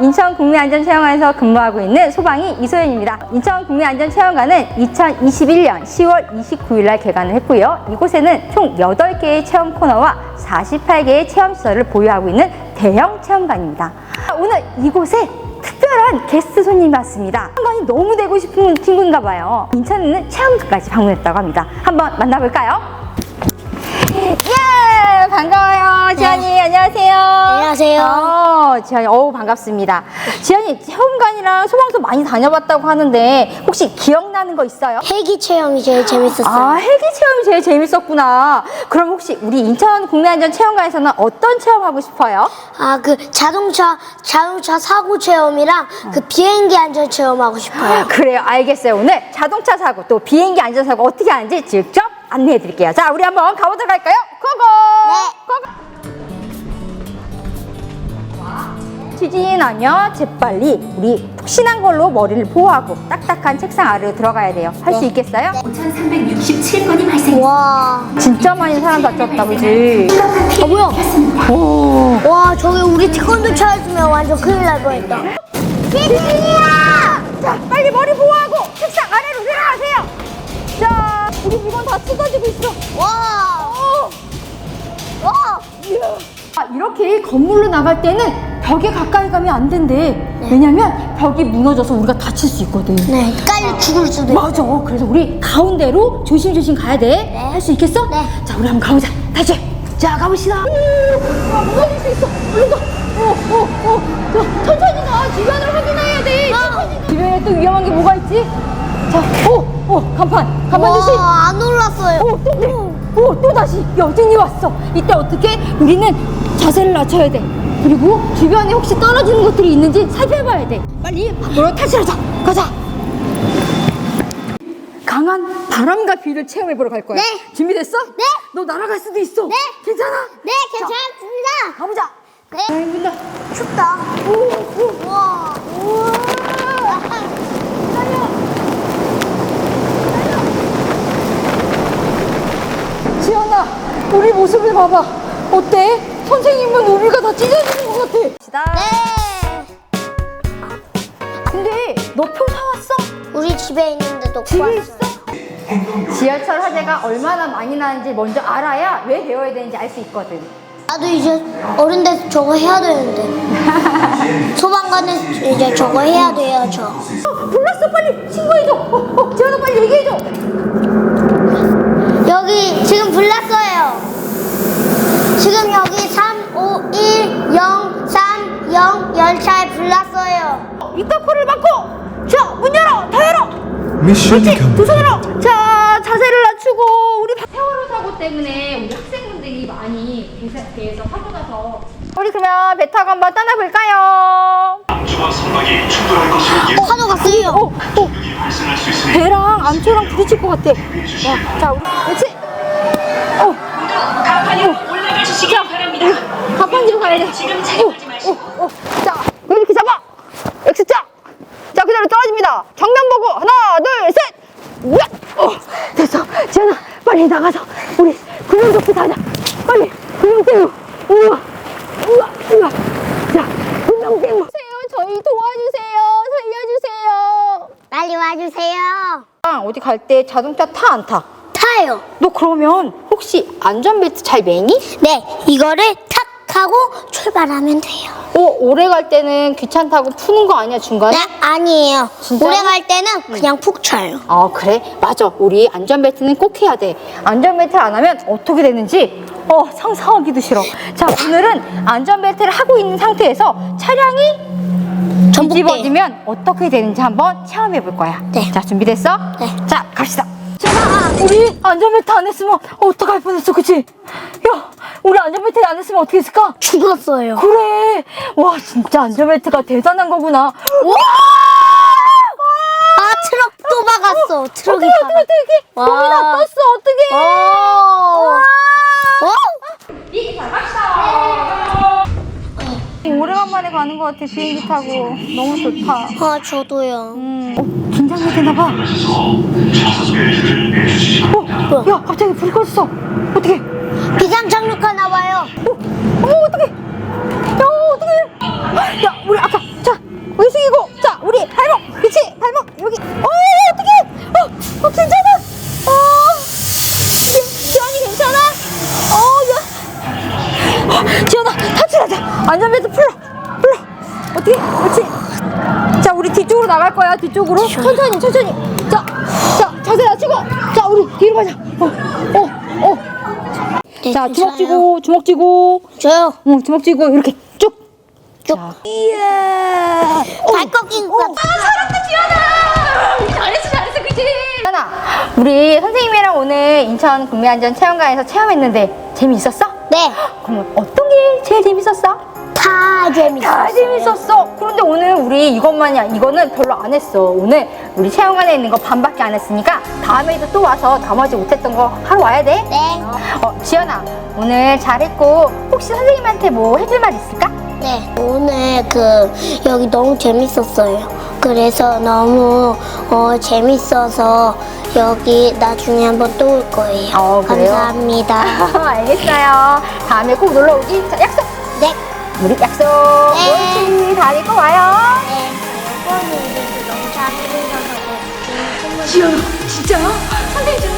인천 국내안전체험관에서 근무하고 있는 소방이 이소연입니다. 인천 국내안전체험관은 2021년 10월 29일 날 개관을 했고요. 이곳에는 총 8개의 체험 코너와 48개의 체험시설을 보유하고 있는 대형 체험관입니다. 오늘 이곳에 특별한 게스트 손님이 왔습니다. 체험관이 너무 되고 싶은 친구인가 봐요. 인천에는 체험관까지 방문했다고 합니다. 한번 만나볼까요? 안녕하세요. 어, 지연이, 어우, 반갑습니다. 지연이, 체험관이랑 소방서 많이 다녀봤다고 하는데, 혹시 기억나는 거 있어요? 헬기 체험이 제일 재밌었어요. 아, 헬기 체험이 제일 재밌었구나. 그럼 혹시 우리 인천 국내안전체험관에서는 어떤 체험하고 싶어요? 아, 그 자동차 자동차 사고 체험이랑 그 비행기 안전 체험하고 싶어요. 그래요, 알겠어요. 오늘 자동차 사고 또 비행기 안전사고 어떻게 하는지 직접 안내해 드릴게요. 자, 우리 한번 가보도록 할까요? 고고! 지진이 나면 재빨리 우리 푹신한 걸로 머리를 보호하고 딱딱한 책상 아래로 들어가야 돼요. 할 수 있겠어요? 5,367건이 발생. 와, 진짜 많이 사람 다쳤다, 그지? 아 뭐야? 오. 와, 저기 우리 태권도 차였으면 완전 큰일 날 뻔했다. 지진이야! 자, 빨리 머리 보호하고 책상 아래로 내려가세요. 자, 우리 물건 다 쏟아지고 있어. 와, 와, 아, 이렇게 건물로 나갈 때는 벽에 가까이 가면 안 된대. 왜냐면 벽이 무너져서 우리가 다칠 수 있거든. 네, 깔려 죽을 수도 있어. 맞아. 그래서 우리 가운데로 조심조심 가야 돼. 할 수 있겠어? 네. 자, 우리 한번 가보자. 다시. 자, 가봅시다. 오, 아, 무너질 수 있어. 얼른 가. 오, 오, 오. 자, 천천히 가. 주변을 확인해야 돼. 천천히 가. 주변에 또 위험한 게 뭐가 있지? 자, 오, 오, 간판. 간판 조심. 와, 안 올랐어요. 오, 또. 오, 또 다시 여진이 왔어. 이때 어떻게? 우리는 자세를 낮춰야 돼. 그리고 주변에 혹시 떨어지는 것들이 있는지 살펴봐야 돼. 빨리 밖으로 탈출하자. 가자. 강한 바람과 비를 체험해보러 갈 거야. 네. 준비됐어? 네. 너 날아갈 수도 있어. 네. 괜찮아? 네, 괜찮습니다. 가보자. 네, 아이, 문다. 춥다. 오, 오, 와, 우와. 지연아, 우리 모습을 봐봐. 어때? 선생님은 우리가 다 찢어지는 것 같아. 네. 근데 너 표 사왔어? 우리 집에 있는데 놓고 집에 왔어요. 있어? 지하철 화재가 얼마나 많이 나는지 먼저 알아야 왜 배워야 되는지 알 수 있거든. 나도 이제 어른 돼서 저거 해야 되는데. 소방관은 이제 저거 해야 돼요, 저. 어, 불났어 빨리 신고해줘. 어, 어, 지연아 빨리 얘기해줘. 여기 지금 불났어요. 지금 여기 3, 5, 1, 0, 3, 0 열차에 불났어요. 입덕표를 받고 자 문 열어 다 열어. 미션 두. 손으로 자 자세를 낮추고 우리 바- 세월호 사고 때문에 우리 학생분들이 많이 배에서, 배에서 사고 나서 우리 그러면 배 타고 한번 떠나볼까요? 암초와 선박이 충돌할 것으로 예상 파도가 세요. 발생할 수 있으니 배랑 암초랑 부딪힐 것 같아. 와, 자, 우리 그렇지. 어, 올라가 주시기 바랍니다. 가판지로 가야 돼. 지금 착용하지 마시고. 오, 오, 자, 이렇게 잡아. X자. 자, 그대로 떨어집니다. 정면 보고 하나, 둘, 셋. 야! 어, 됐어. 지현아, 빨리 나가서 우리 구명조끼 사자. 빨리 구명대로. 우와, 우와, 우와. 자, 구명대로. 저희 도와주세요. 살려주세요. 빨리 와주세요. 아, 어디 갈 때 자동차 타 안 타? 타요. 너 그러면 혹시 안전벨트 잘 매니? 네, 이거를 탁 하고 출발하면 돼요. 어, 오래 갈 때는 귀찮다고 푸는 거 아니야 중간에? 네, 아니에요. 진짜요? 오래 갈 때는 그냥 푹 차요. 어 그래 맞아 우리 안전벨트는 꼭 해야 돼 안전벨트 안 하면 어떻게 되는지 어 상상하기도 싫어 자 오늘은 안전벨트를 하고 있는 상태에서 차량이 전복돼요. 뒤집어지면 어떻게 되는지 한번 체험해 볼 거야 네. 자 준비됐어? 네. 자 갑시다 자 우리 안전벨트 안 했으면 어떡할 뻔했어 그치? 야 우리 안전벨트 안 했으면 어떻게 했을까? 죽었어요. 그래 와 진짜 안전벨트가 대단한 거구나 와 아, 트럭 또 박았어. 트럭이 어떻게 박았어. 어떻게 와. 몸이 나빴어 어떻게 오. 오. 오래간만에 가는 것 같아. 비행기 타고. 너무 좋다. 아 저도요. 음. 어, 긴장이 되나 봐. 어, 뭐야? 야 갑자기 불이 꺼졌어. 어떻게 비상 착륙하나 봐요. 어, 어 어떻게 야 어떻게 야 우리 아까 자 우리 숙이고. 자 우리 발목. 그치? 발목. 여기. 어 어떻게 어, 어 괜찮아? 어 지연이 괜찮아? 어 야. 어, 지연아. 그렇지. 자, 우리 뒤쪽으로 나갈 거야. 뒤쪽으로. 천천히, 천천히. 자, 자, 자세 낮추고. 자, 우리 뒤로 가자. 어, 어, 어. 네, 자, 주먹. 쥐고, 주먹 쥐고. 저요. 어, 주먹 쥐고 이렇게 쭉. 쭉. 자. 이야. 발꺾인것 같아. 잘했어, 잘했어, 그치? 하나, 우리 선생님이랑 오늘 인천 국내안전 체험관에서 체험했는데 재미있었어? 네. 그럼 어떤 게 제일 재밌었어? 다 재밌었어요. 다 재밌었어. 그런데 오늘 우리 이것만이야. 이거는 별로 안 했어. 오늘 우리 체험관에 있는 거 반밖에 안 했으니까 다음에도 또 와서 나머지 못했던 거 하러 와야 돼. 네. 어, 지연아, 오늘 잘했고 혹시 선생님한테 뭐 해줄 말 있을까? 네. 오늘 그 여기 너무 재밌었어요. 그래서 너무 어, 재밌어서 여기 나중에 한번 또 올 거예요. 어, 그래요? 감사합니다. 알겠어요. 다음에 꼭 놀러 오기. 자, 약속. 네. 우리 약속. 네. 옳지. 다음에 꼭 와요. 네. 너무 잘해주셔서 지연아, 진짜요? 선생님.